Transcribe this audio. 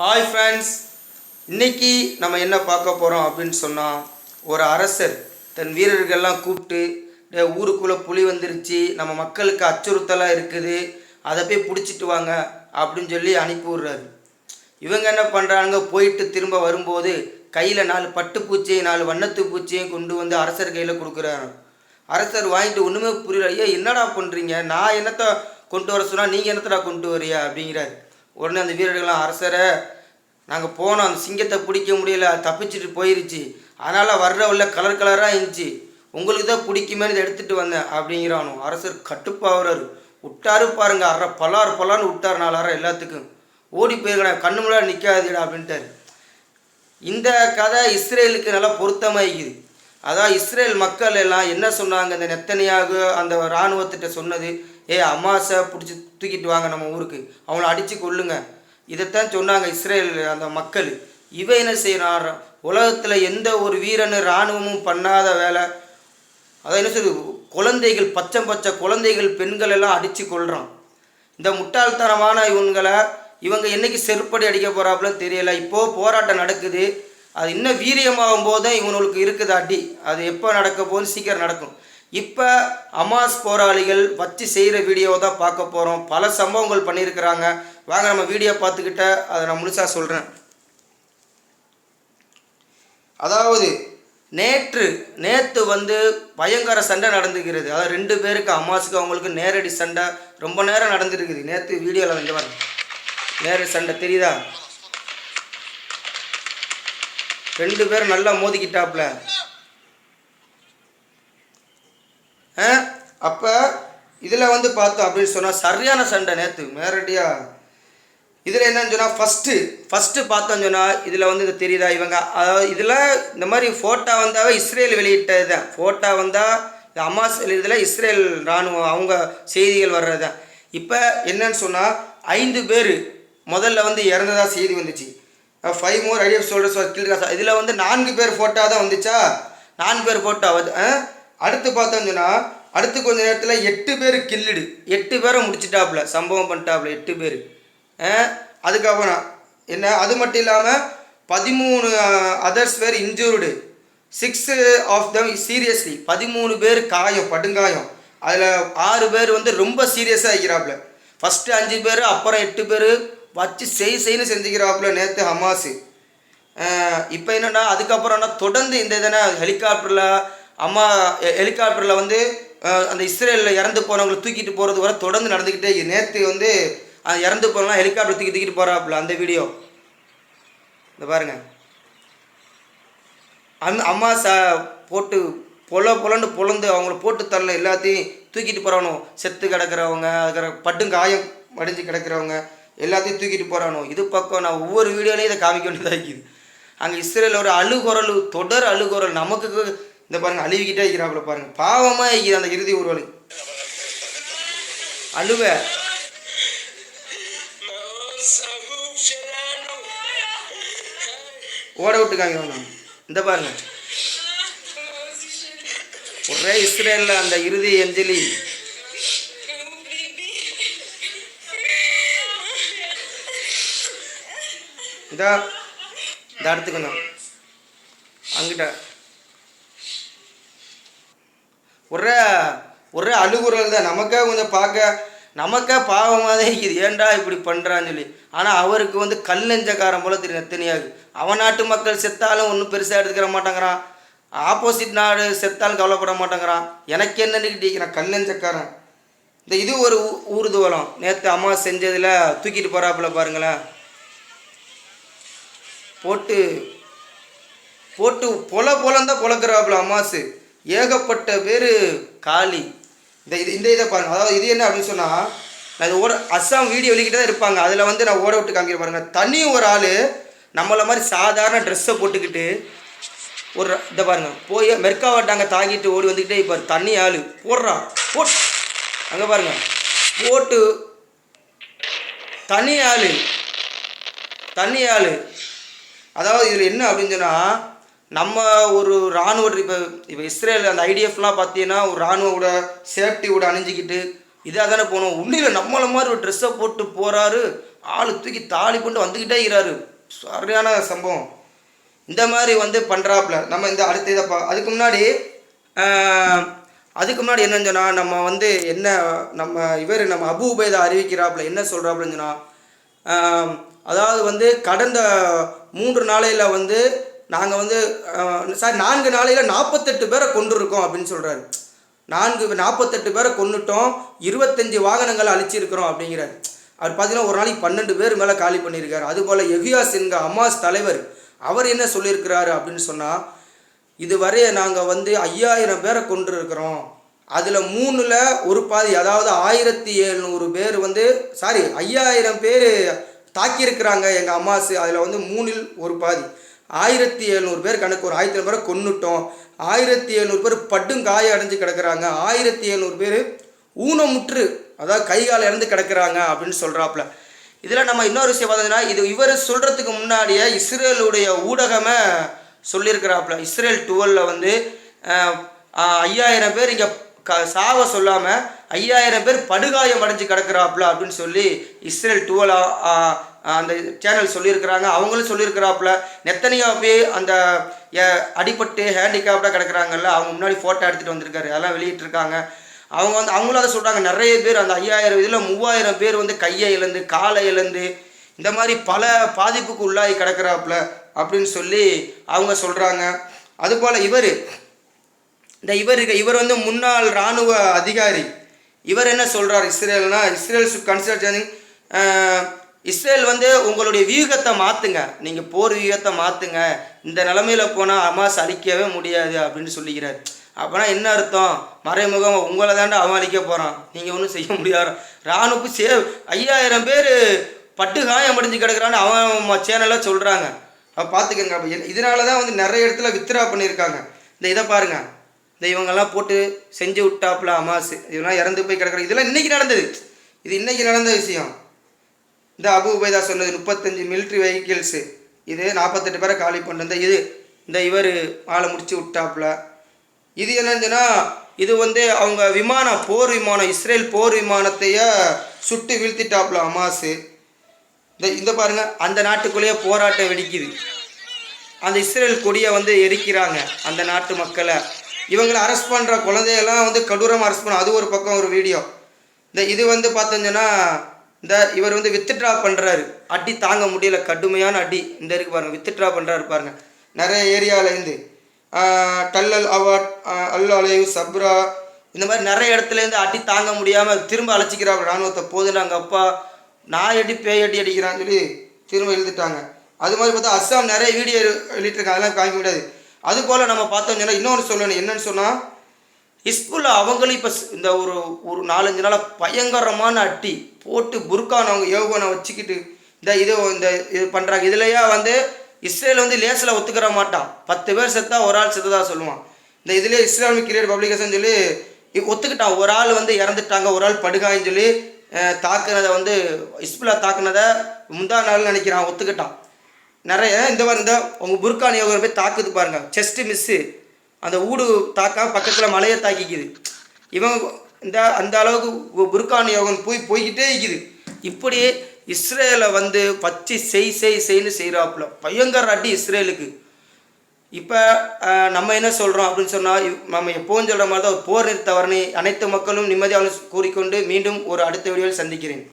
Hi friends இன்னைக்கு நம்ம என்ன பார்க்க போகிறோம் அப்படின்னு சொன்னால் ஒரு அரசர் தன் வீரர்கள்லாம் கூப்பிட்டு ஊருக்குள்ளே புலி வந்துருச்சு நம்ம மக்களுக்கு அச்சுறுத்தலாக இருக்குது அதை போய் பிடிச்சிட்டு வாங்க அப்படின்னு சொல்லி அனுப்பி விட்றாரு. இவங்க என்ன பண்ணுறாங்க போயிட்டு திரும்ப வரும்போது கையில் நாலு பட்டுப்பூச்சியும் நாலு வண்ணத்து பூச்சியும் கொண்டு வந்து அரசர் கையில் கொடுக்குறாரு. அரசர் வாங்கிட்டு ஒன்றுமே புரியல. ஐயா என்னடா பண்ணுறீங்க நான் என்னத்தை கொண்டு வர சொன்னால் நீங்கள் என்னத்தடா கொண்டு வரியா அப்படிங்கிறாரு. உடனே அந்த வீரர்கள்லாம் அரசரை நாங்கள் போனோம் அந்த சிங்கத்தை பிடிக்க முடியல தப்பிச்சுட்டு தப்பிச்சிட்டு போயிருச்சு. அதனால் வர்ற உள்ள கலர் கலராக இருந்துச்சு. உங்களுக்கு தான் பிடிக்குமே இதை எடுத்துகிட்டு வந்தேன் அப்படிங்கிறானோ. அரசர் கட்டுப்பாகிறாரு விட்டாரு பாருங்க அரை பலார் பலான்னு விட்டார் நாலாரம் எல்லாத்துக்கும். ஓடி போயிருக்கேன் கண்ணு முன்னாடி நிற்காதீடா அப்படின்ட்டார். இந்த கதை இஸ்ரேலுக்கு நல்லா பொருத்தமாகிக்குது அதான் இஸ்ரேல் மக்கள் எல்லாம் என்ன சொன்னாங்க? இந்த நெத்தனியாக அந்த இராணுவத்திட்ட சொன்னது ஏ அமாசை பிடிச்சி தூக்கிட்டு வாங்க நம்ம ஊருக்கு. அவங்கள அடித்து கொள்ளுங்க இதைத்தான் சொன்னாங்க இஸ்ரேல் அந்த மக்கள். இவ என்ன செய்கிறான் உலகத்தில் எந்த ஒரு வீரனு இராணுவமும் பண்ணாத வேலை. அதான் என்ன சொல்லுது குழந்தைகள் பச்சை பச்சை குழந்தைகள் பெண்கள் எல்லாம் அடித்து கொள்கிறான் இந்த முட்டாள்தனமான இவங்களை இவங்க என்னைக்கு செருப்படி அடிக்க போகிறாப்புலன்னு தெரியலை. இப்போது போராட்டம் நடக்குது. அது இன்னும் வீரியமாகும் போது தான் இவங்களுக்கு இருக்குது அடி அது எப்போ நடக்க போகுது சீக்கிரம் நடக்கும். இப்போ அமாஸ் போராளிகள் வச்சு செய்கிற வீடியோவை தான் பார்க்க போகிறோம் பல சம்பவங்கள் பண்ணியிருக்கிறாங்க. வாங்க நம்ம வீடியோ பார்த்துக்கிட்ட அதை நான் முழுசாக சொல்கிறேன் அதாவது நேற்று நேற்று வந்து பயங்கர சண்டை நடந்துக்கிறது அதாவது ரெண்டு பேருக்கு அம்மாஸுக்கு அவங்களுக்கு நேரடி சண்டை ரொம்ப நேரம் நடந்துருக்குது. நேற்று வீடியோவில் வந்து வரேன் நேரடி சண்டை தெரியுதா? ரெண்டு பேரும் நல்லா மோதிக்கிட்டாப்புல ஆ அப்போ இதில் வந்து பார்த்தோம் அப்படின்னு சொன்னால் சரியான சண்டை நேற்று நேரடியாக இதில் என்னன்னு சொன்னால் ஃபஸ்ட்டு ஃபஸ்ட்டு பார்த்தோம் சொன்னால் இதில் வந்து இது தெரியுதா இவங்க? அதாவது இதில் இந்த மாதிரி ஃபோட்டோ வந்தாவே இஸ்ரேல் வெளியிட்டது தான். ஃபோட்டோ வந்தால் இந்த அமாஸ் இதில் இஸ்ரேல் இராணுவம் அவங்க செய்திகள் வர்றது தான் இப்போ என்னன்னு சொன்னால் ஐந்து பேர் முதல்ல வந்து இறந்ததாக செய்தி வந்துச்சு. ஃபைவ் மோர் ஐடியா சொல்கிற கில்ட்ராஸ் இதில் வந்து நான்கு பேர் ஃபோட்டோ தான் வந்துச்சா? நான்கு பேர் ஃபோட்டோ வந்து ஆ? அடுத்து பார்த்தோம்னு சொன்னால் அடுத்து கொஞ்ச நேரத்தில் எட்டு பேர் கில்லுடு எட்டு பேரை முடிச்சிட்டாப்புல சம்பவம் பண்ணிட்டாப்புல எட்டு பேர். Uh, அதுக்கப்புறம் என்ன அது மட்டும் இல்லாமல் பதிமூணு அதர்ஸ் பேர் injured six of them seriously பதிமூணு பேர் காயம் படுங்காயம். அதில் ஆறு பேர் வந்து ரொம்ப சீரியஸாக இருக்கிறாப்புல. ஃபஸ்ட்டு அஞ்சு பேர் அப்புறம் எட்டு பேர் வச்சு செய் செய்ன்னு செஞ்சுக்கிறாப்புல நேற்று ஹமாஸு. இப்போ என்னென்னா அதுக்கப்புறம்னா தொடர்ந்து இந்த இதனை ஹெலிகாப்டரில் அம்மா ஹெலிகாப்டரில் வந்து அந்த இஸ்ரேலில் இறந்து போனவங்களை தூக்கிட்டு போகிறது வர தொடர்ந்து நடந்துக்கிட்டே நேற்று வந்து இறந்து போனலாம் ஹெலிகாப்டர் தூக்கி தூக்கிட்டு போகிறாப்புல அந்த வீடியோ. இந்த பாருங்க. அந் அம்மா ச போட்டு பொல பொலன்னு பொழந்து அவங்கள போட்டு தரல எல்லாத்தையும் தூக்கிட்டு போகிறவனும் செத்து கிடக்கிறவங்க அதுக்கிற பட்டும் காயம் மடிஞ்சு கிடக்கிறவங்க எல்லாத்தையும் தூக்கிட்டு போகிறானோ இது பக்கம் நான் ஒவ்வொரு வீடியோலையும் இதை காமிக்க வேண்டியதாக இருக்குது. அங்கே இஸ்ரேலில் ஒரு அழுகுரல் தொடர் அழுகுரல். நமக்கு இந்த பாருங்கள் அழுவிக்கிட்டே இருக்கிறாப்புல பாருங்கள் பாவமாக இருக்குது அந்த இறுதி ஊர்வலி. அழுவ. ஓட விட்டுக்காங்க ஒன்று இந்த பாருங்க. ஒரே இஸ்ரேலில் அந்த இறுதி அஞ்சலி இதா இந்த எடுத்துக்கணும். அங்கிட்ட. ஒரே ஒரே அழுகுறல் தான் நமக்கே கொஞ்சம் பார்க்க நமக்கே பாவமாக தான் இருக்குது. ஏன்டா இப்படி பண்ணுறான்னு சொல்லி. ஆனால் அவருக்கு வந்து கல்லெஞ்சக்காரன் போல தெரியும் எத்தனையாது அவன் நாட்டு மக்கள் செத்தாலும் ஒன்றும் பெருசாக எடுத்துக்கிற மாட்டேங்கிறான். ஆப்போசிட் நாடு செத்தாலும் கவலைப்பட மாட்டேங்கிறான். எனக்கு என்னன்னு நான் கல்லெஞ்சக்காரன் இந்த இது ஒரு ஊ- ஊர்துவலம். நேற்று அம்மா செஞ்சதில் தூக்கிட்டு போகிறாப்புல பாருங்களேன். போட்டு போட்டு பொல பொலந்தா பொழக்கிறாப்புல அம்மாசு. ஏகப்பட்ட பேர் காலி இந்த இது இந்த இதை பாருங்க. அதாவது இது என்ன அப்படின்னு சொன்னால் நான் இது ஓட அஸ்ஸாம் வீடியோ வெளிக்கிட்டே தான் இருப்பாங்க. அதில் வந்து நான் ஓட விட்டு காமிக்கிற பாருங்கள் தனி ஒரு ஆள் நம்மளை மாதிரி சாதாரண ட்ரெஸ்ஸை போட்டுக்கிட்டு ஒரு இதை பாருங்கள் போய் மெர்காவட்டாங்க தாக்கிட்டு ஓடி வந்துக்கிட்டே இப்போ தண்ணி ஆள். போடுறான் போட். அங்கே பாருங்கள் போட்டு தனி ஆள். தனி ஆள். அதாவது இதில் என்ன அப்படின்னு சொன்னால் நம்ம ஒரு இராணுவ இப்போ இப்போ இஸ்ரேல் அந்த ஐடிஎஃப்லாம் பார்த்தீங்கன்னா ஒரு இராணுவோட சேஃப்டியோட அணிஞ்சிக்கிட்டு இதாக தானே போகணும் உள்ளியில் நம்மளை மாதிரி ஒரு ட்ரெஸ்ஸை போட்டு போகிறாரு ஆள் தூக்கி தாலி கொண்டு வந்துக்கிட்டே இருக்கிறாரு. சரியான சம்பவம். இந்த மாதிரி வந்து பண்ணுறாப்புல நம்ம இந்த அடுத்த இதை பா அதுக்கு முன்னாடி அதுக்கு முன்னாடி என்னன்னு சொன்னால் நம்ம வந்து என்ன நம்ம இவர் நம்ம அபு உபைதா அறிவிக்கிறாப்புல என்ன சொல்கிறாப்புலன்னு சொன்னால் அதாவது வந்து கடந்த மூன்று நாளையில் வந்து நாங்கள் வந்து சாரி நான்கு நாளையில் நாற்பத்தெட்டு பேரை கொண்டிருக்கோம் அப்படின்னு சொல்கிறாரு நான்கு நாற்பத்தெட்டு பேரை கொண்டுட்டோம் இருபத்தஞ்சி வாகனங்களை அழிச்சிருக்கிறோம் அப்படிங்கிறார். அவர் பார்த்தீங்கன்னா ஒரு நாளைக்கு பன்னெண்டு பேர் மேலே காலி பண்ணியிருக்காரு அதுபோல் எவியாஸ் என்க அம்மாஸ் தலைவர் அவர் என்ன சொல்லியிருக்கிறாரு அப்படின்னு சொன்னால் இதுவரைய நாங்கள் வந்து ஐயாயிரம் பேரை கொண்டு இருக்கிறோம் அதில் மூணில் ஒரு பாதி அதாவது ஆயிரத்தி எழுநூறு பேர் வந்து சாரி ஐயாயிரம் பேர் தாக்கியிருக்கிறாங்க எங்கள் அம்மாசு அதில் வந்து மூணில் ஒரு பாதி. ஆயிரத்தி எழுநூறு பேர் கணக்கு ஒரு ஆயிரத்தி பேரை கொன்னுட்டோம். ஆயிரத்தி எழுநூறு பேர் பட்டும் காய அடைஞ்சு கிடக்குறாங்க. ஆயிரத்தி எழுநூறு பேர் ஊனமுற்று அதாவது கை கால் இறந்து கிடக்குறாங்க அப்படின்னு சொல்கிறாப்புல இதில் நம்ம இன்னொரு விஷயம் பார்த்தீங்கன்னா இது இவர் சொல்கிறதுக்கு முன்னாடியே இஸ்ரேலுடைய ஊடகமே சொல்லியிருக்கிறாப்புல இஸ்ரேல் டுவெலில் வந்து ஐயாயிரம் பேர் இங்கே க சாவ சொல்லாமல் ஐயாயிரம் பேர் படுகாயம் அடைஞ்சு கிடக்குறாப்புல அப்படின்னு சொல்லி இஸ்ரேல் டுவெல் அந்த சேனல் சொல்லியிருக்கிறாங்க. அவங்களும் சொல்லியிருக்கிறாப்புல நெத்தனியா போய் அந்த எ- அடிபட்டு ஹேண்டிகேப்டாக கிடக்குறாங்கல்ல அவங்க முன்னாடி ஃபோட்டோ எடுத்துகிட்டு வந்திருக்காரு. அதெல்லாம் வெளியிட்டிருக்காங்க. அவங்க வந்து அவங்களும் அதை சொல்கிறாங்க நிறைய பேர் அந்த ஐயாயிரம் இதில் மூவாயிரம் பேர் வந்து கையை இழந்து காலை இழந்து இந்த மாதிரி பல பாதிப்புக்கு உள்ளாகி கிடக்குறாப்புல அப்படின்னு சொல்லி அவங்க சொல்கிறாங்க அதுபோல் இவர் இந்த இவர் இவர் வந்து முன்னாள் இராணுவ அதிகாரி. இவர் என்ன சொல்கிறார் இஸ்ரேல்னா இஸ்ரேல் சுட் கன்சிடர் இஸ்ரேல் வந்து உங்களுடைய வியூகத்தை மாற்றுங்க நீங்கள் போர் வியூகத்தை மாற்றுங்க இந்த நிலமையில போனால் அமாஸ் அழிக்கவே முடியாது அப்படின்னு சொல்லிக்கிறார் அப்போனா என்ன அர்த்தம்? மறைமுகம் உங்களை தாண்டா அவன் அழிக்க போகிறான் நீங்கள் ஒன்றும் செய்ய முடியாது. ராணுப்பு சே ஐயாயிரம் பேர் பட்டு காயம் அடைஞ்சு கிடக்குறான்னு அவன் சேனலாக சொல்கிறாங்க அப்போ பார்த்துக்கங்க அப்போ இதனால தான் வந்து நிறைய இடத்துல வித்ரா பண்ணியிருக்காங்க. இந்த இதை பாருங்கள் இந்த இவங்கெல்லாம் போட்டு செஞ்சு விட்டாப்புல அமாசு இதெல்லாம் இறந்து போய் கிடக்குற இதெல்லாம் இன்றைக்கி நடந்தது. இது இன்றைக்கி நடந்த விஷயம். இந்த அபு உபைதா சொன்னது முப்பத்தஞ்சு மிலிட்ரி வெஹிக்கிள்ஸு இது நாற்பத்தெட்டு பேரை காலி பண்ணுறது இது இந்த இவர் ஆளை முடிச்சு விட்டாப்புல. இது என்னச்சுன்னா இது வந்து அவங்க விமானம் போர் விமானம் இஸ்ரேல் போர் விமானத்தையே சுட்டு வீழ்த்திட்டாப்புல அமாசு இந்த இந்த பாருங்க அந்த நாட்டுக்குள்ளேயே போராட்டம் வெடிக்குது. அந்த இஸ்ரேல் கொடியை வந்து எரிக்கிறாங்க அந்த நாட்டு மக்களை. இவங்களை அரெஸ்ட் பண்ணுற குழந்தையெல்லாம் வந்து கொடூரமாக அரெஸ்ட் பண்ண அது ஒரு பக்கம் ஒரு வீடியோ இந்த இது வந்து பார்த்தீங்கன்னா இந்த இவர் வந்து வித்ட்ரா பண்ணுறாரு அடி தாங்க முடியல கடுமையான அடி. இந்த இருக்கு பாருங்க வித்ட்ரா பண்ணுறாரு பாருங்கள் நிறைய ஏரியாவிலேருந்து டல்லல் அவாட் அல் சப்ரா இந்த மாதிரி நிறைய இடத்துலேருந்து அடி தாங்க முடியாமல் திரும்ப அழைச்சிக்கிறாங்க. ராணுவத்தை போதுனாங்க அப்பா. நாய் அடி பேய் அடி அடிக்கிறான்னு சொல்லி திரும்ப எழுதிட்டாங்க. அது மாதிரி பார்த்தா அஸ்ஸாம் நிறைய வீடியோ எழுதிட்டுருக்காங்க. அதெல்லாம் காமிக்க முடியாது. அது போல் நம்ம பார்த்தோம் சொன்னால் இன்னொன்று சொல்லணும். என்னன்னு சொன்னால் ஹிஸ்புல்லா அவங்களும் இப்போ இந்த ஒரு ஒரு நாலஞ்சு நாளாக பயங்கரமான அட்டி போட்டு புர்கான் அவங்க யோகனை வச்சுக்கிட்டு இந்த இது இந்த இது பண்ணுறாங்க இதுலையா வந்து இஸ்ரேல் வந்து லேசில் ஒத்துக்கிற மாட்டான். பத்து பேர் செத்தா ஒரு ஆள் செத்ததாக சொல்லுவான். இந்த இதுலேயே இஸ்லாமிக் கிரியர் பப்ளிகேஷன் சொல்லி ஒத்துக்கிட்டான். ஒரு ஆள் வந்து இறந்துட்டாங்க ஒரு ஆள் படுகாயின்னு சொல்லி தாக்குனதை வந்து இஸ்புல்லா தாக்குனதை முந்தா நாள் நினைக்கிறான். ஒத்துக்கிட்டான். நிறைய இந்த மாதிரி இந்த உங்கள் புர்கான் யோகர் போய் தாக்குது பாருங்கள் செஸ்ட்டு மிஸ்ஸு. அந்த ஊடு தாக்காம பக்கத்தில் மலையை தாக்கிக்குது. இவன் இந்த அந்த அளவுக்கு புர்கான் யோகம் போய் போய்கிட்டே இருக்குது. இப்படி இஸ்ரேலை வந்து பச்சை செய் செய் செய்னு செய்கிறாப்புல பயங்கர அடி இஸ்ரேலுக்கு. இப்போ நம்ம என்ன சொல்கிறோம் அப்படின்னு சொன்னால் நம்ம எப்போவும் சொல்கிற மாதிரி தான் ஒரு போர் நிறுத்த வரணி அனைத்து மக்களும் நிம்மதியாக கூறிக்கொண்டு மீண்டும் ஒரு அடுத்த வீடியோவில் சந்திக்கிறேன்.